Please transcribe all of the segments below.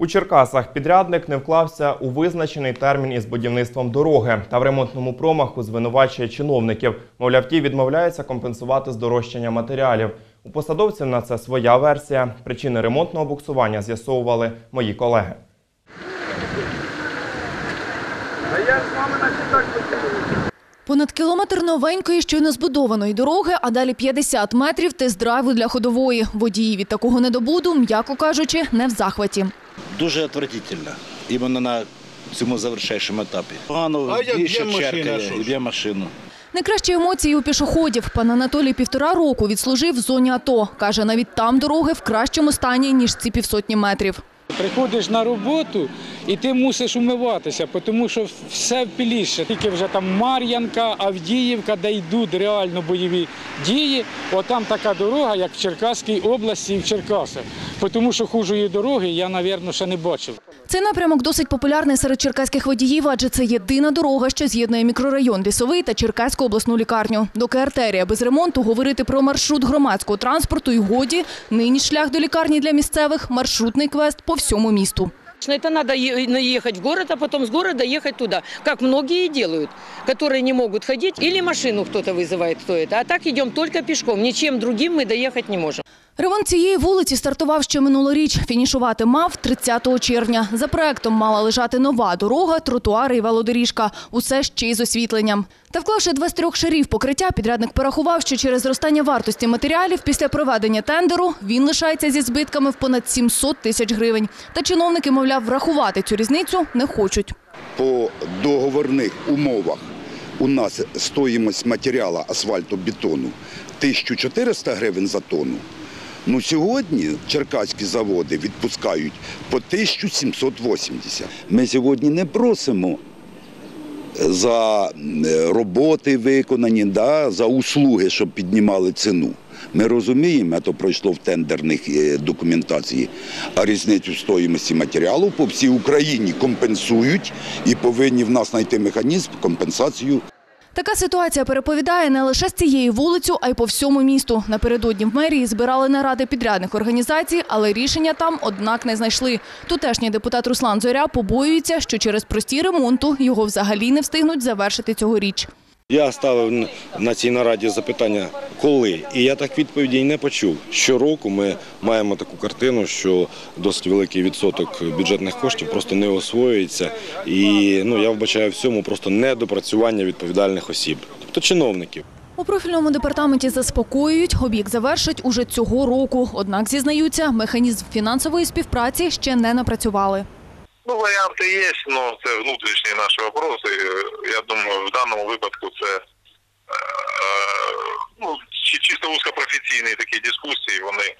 У Черкасах підрядник не вклався у визначений термін із будівництвом дороги та в ремонтному промаху звинувачує чиновників. Мовляв, ті відмовляються компенсувати здорожчання матеріалів. У посадовців на це своя версія. Причини ремонтного буксування з'ясовували мої колеги. Понад кілометр новенької, щойно збудованої дороги, а далі 50 метрів тест-драйву для ходової. Водії від такого недобуду, м'яко кажучи, не в захваті. Дуже отвратительно. Іменно на цьому завершаючому етапі. Погано більше черкає, і б'є машину. Найкращі емоції у пішоходів. Пан Анатолій півтора року відслужив в зоні АТО. Каже, навіть там дороги в кращому стані, ніж ці півсотні метрів. Приходиш на роботу і ти мусиш умиватися, тому що все впіліше. Тільки вже там Мар'янка, Авдіївка, де йдуть реально бойові дії. Отам така дорога, як в Черкаській області і в Черкасах. Тому що хужої дороги я, мабуть, ще не бачив. Цей напрямок досить популярний серед черкаських водіїв, адже це єдина дорога, що з'єднує мікрорайон Лісовий та Черкаську обласну лікарню. Доки артерія без ремонту, говорити про маршрут громадського транспорту і годі. Нині шлях до лікарні для місцевих – маршрутний квест всьому місту. Это надо е- ехать в город, а потом с города ехать туда, как многие и делают, которые не могут ходить, или машину кто-то вызывает, кто это. А так идем только пешком, ничем другим мы доехать не можем. Ремонт цієї вулиці стартував ще минулоріч. Фінішувати мав 30 червня. За проектом мала лежати нова дорога, тротуари і велодоріжка. Усе ще й з освітленням. Та вклавши 23 шарів покриття, підрядник порахував, що через зростання вартості матеріалів після проведення тендеру він лишається зі збитками в понад 700 тисяч гривень. Та чиновники, мовляв, врахувати цю різницю не хочуть. по договорних умовах у нас стоїмость матеріалу асфальтобетону 1400 гривень за тонну. Ну, сьогодні черкаські заводи відпускають по 1780. Ми сьогодні не просимо за е, роботи виконані, да, за услуги, щоб піднімали ціну. Ми розуміємо, це пройшло в тендерних е, документації, а різницю стоїмості матеріалу по всій Україні компенсують і повинні в нас знайти механізм компенсацію Така ситуація переповідає не лише з цією вулицю, а й по всьому місту. Напередодні в мерії збирали наради підрядних організацій, але рішення там, однак, не знайшли. Тутешній депутат Руслан Зоря побоюється, що через прості ремонту його взагалі не встигнуть завершити цьогоріч. Я ставив на цій нараді запитання, коли, і я так відповіді й не почув. Щороку ми маємо таку картину, що досить великий відсоток бюджетних коштів просто не освоюється. І ну я вбачаю в цьому просто недопрацювання відповідальних осіб, тобто чиновників. У профільному департаменті заспокоюють, об'єкт завершать уже цього року. Однак, зізнаються, механізм фінансової співпраці ще не напрацювали. Ну, варіанти є, але це внутрішні наші вопроси. Я думаю, в даному випадку це е, ну, чи- чисто вузькопрофесійні такі дискусії, вони е,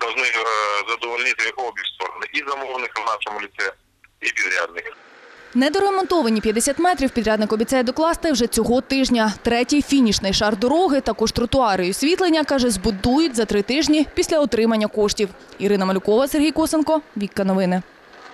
повинні е, задовольнити обі сторони. І замовника в нашому ліце, і підрядника. Недоремонтовані 50 метрів підрядник обіцяє докласти вже цього тижня. Третій фінішний шар дороги, також тротуари і освітлення, каже, збудують за три тижні після отримання коштів. Ірина Малюкова, Сергій Косенко, Вікка Новини.